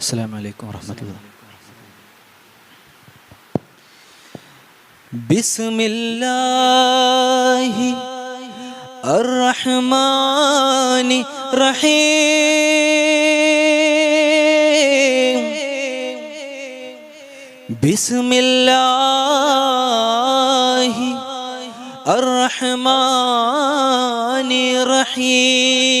السلام عليكم ورحمة الله. بسم الله الرحمن الرحيم. بسم الله الرحمن الرحيم.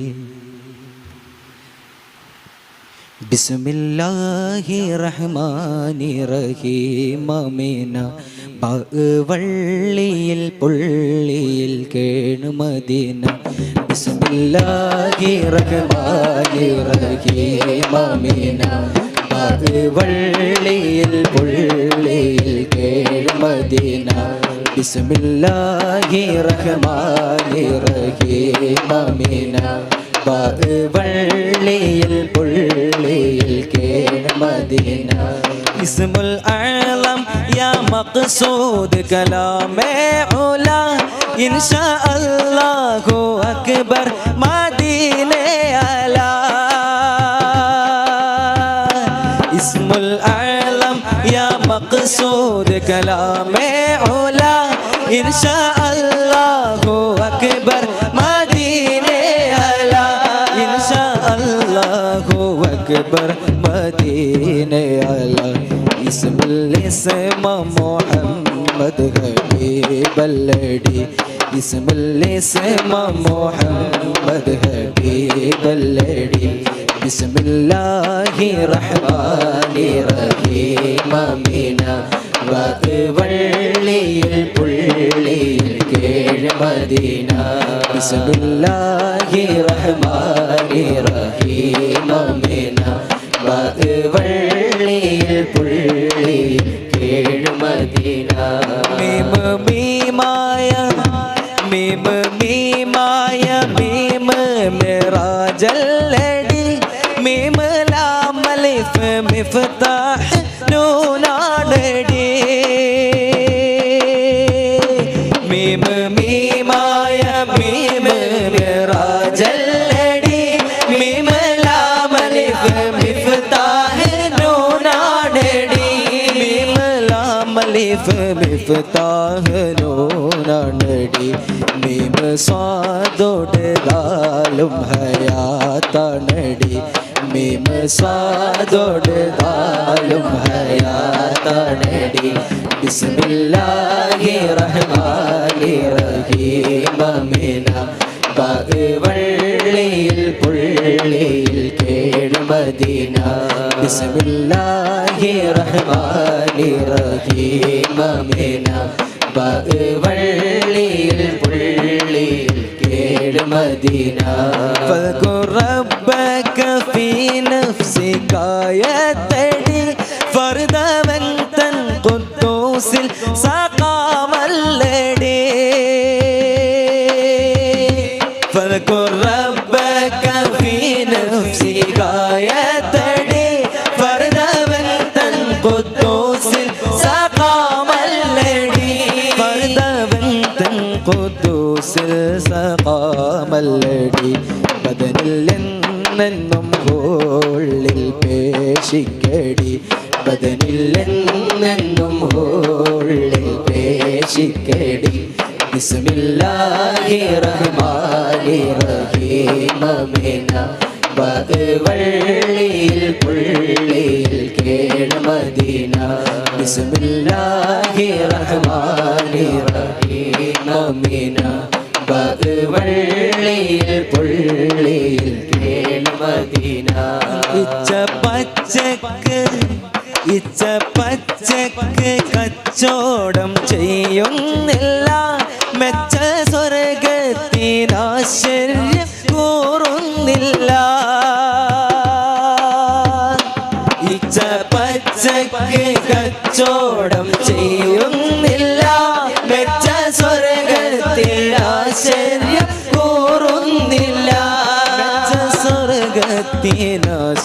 ബിസ്മില്ലാഹി റഹ്മാനി റഹീം അമീന വള്ളിയിൽ പുള്ളിയിൽ കേണുമദീന ബിസ്മില്ലാഹി റഹ്മാനി റഹീം അമീന വള്ളിയിൽ പുള്ളിയിൽ കേണുമദീന ബിസ്മില്ലാഹി റഹ്മാനി റഹീം അമീന വള്ളിയിൽ പുള്ളിയിൽ കേണമദീന ഇസ്മുൽ അഅലം യാ മഖ്സൂദ് കലാമേ ഉല ഇൻഷാ അല്ലാഹു അക്ബർ മദീനെ അലാ ഇസ്മുൽ അഅലം യാ മഖ്സൂദ് കലാമേ ഉല ഇൻഷാ അല്ലാഹു അക്ബർ മദീനെ അലാ ഇസ്മുൽ ഇസ്മ മുഹമ്മദ് ഹബീബല്ലടി ഇസ്മുൽ ഇസ്മ മുഹമ്മദ് ഹബീബല്ലടി ബിസ്മില്ലാഹി റഹ്മാനി റഹീം. അമീന വള്ളിയിൽ പുള്ളിയിൽ കേഴ്മദീന ബിസ്മില്ലാഹി റഹ്മാനി റഹീം അമീന വള്ളിയിൽ പുള്ളിയിൽ ലാമലിഫ് മിഫ്താഹ് നൂനാടടി മീമ സ്വാദോട് ദാലും ഹയാത്താണടി മീമ സ്വാദോട് ദാലും ഹയാത്താണടി ബിസ്മില്ലാഹി റഹ്മാനി റഹീം അമീന വള്ളിയിൽ പുള്ളിയിൽ കേഴുമദീന ബിസ്മില്ലാഹി റഹ്മാനി റഹീം അമീന വള്ളിയിൽ പുള്ളിയിൽ കേഴുമദീന فاذكر ربك في نفسك يتدي فردا من قدوس السقام نفسك يتدي فردا من قدوس السقام اللدي فردا من قدوس السقام اللدي ബദനിൽ എന്നെന്നും ഹോളിൽ പേശിക്കടി ബദനിൽ എന്നെന്നും ഹോളിൽ പേശിക്കടി ബിസ്മില്ലാഹി റഹ്മാനി റഹീം അമീന വള്ളിയിൽ പുള്ളിയിൽ കേഴമദീന ബിസ്മില്ലാഹി റഹ്മാനി റഹീം അമീന വള്ളിയിൽ പുള്ളിയിൽ കേഴമദീന ഇച്ച പച്ചക്ക് ഇച്ച പച്ചക്ക് കച്ചോടം ചെയ്യുന്നില്ല. മെച്ച സ്വർഗത്തിനാശ്ചര്യം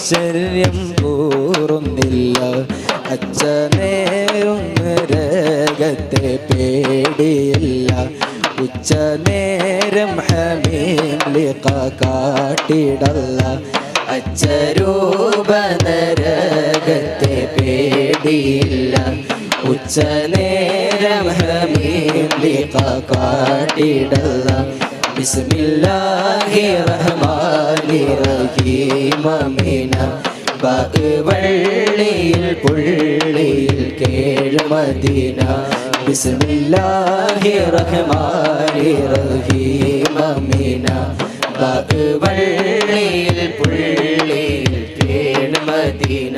ആശ്ചര്യം കൂറുന്നില്ല. അച്ഛ നേരും നരകത്തെ പേടിയില്ല. ഉച്ച നേരം ഹമീലി കാട്ടിടല്ല. അച്ഛരൂപനരകത്തെ പേടിയില്ല. ഉച്ച നേരം ഹമീലി കാട്ടിടല്ല. വള്ളിയിൽ പുള്ളിയിൽ കേഴുമദീന ബിസ്മില്ലാഹി റഹ്മാനി റഹീം അമീന വള്ളിയിൽ പുള്ളിയിൽ കേഴുമദീന